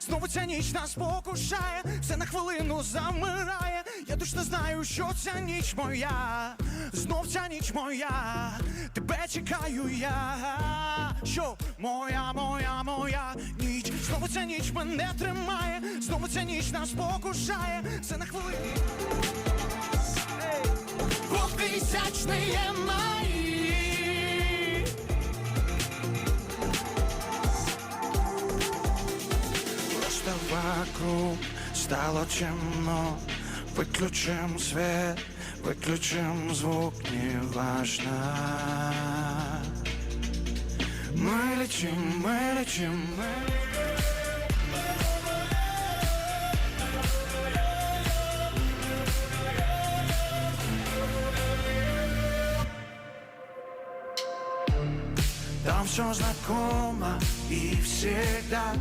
знову ця ніч нас покушає, все на хвилину замирає. Я точно знаю, що ця ніч моя, знов ця ніч моя, тебе чекаю я. Що? Моя, моя, моя ніч, знову ця ніч мене тримає, знову ця ніч нас покушає, все на хвилину. Двухтысячные мои вокруг стало темно Выключим свет, выключим звук, неважно Мы летим, мы летим, мы Там все знакомо и всегда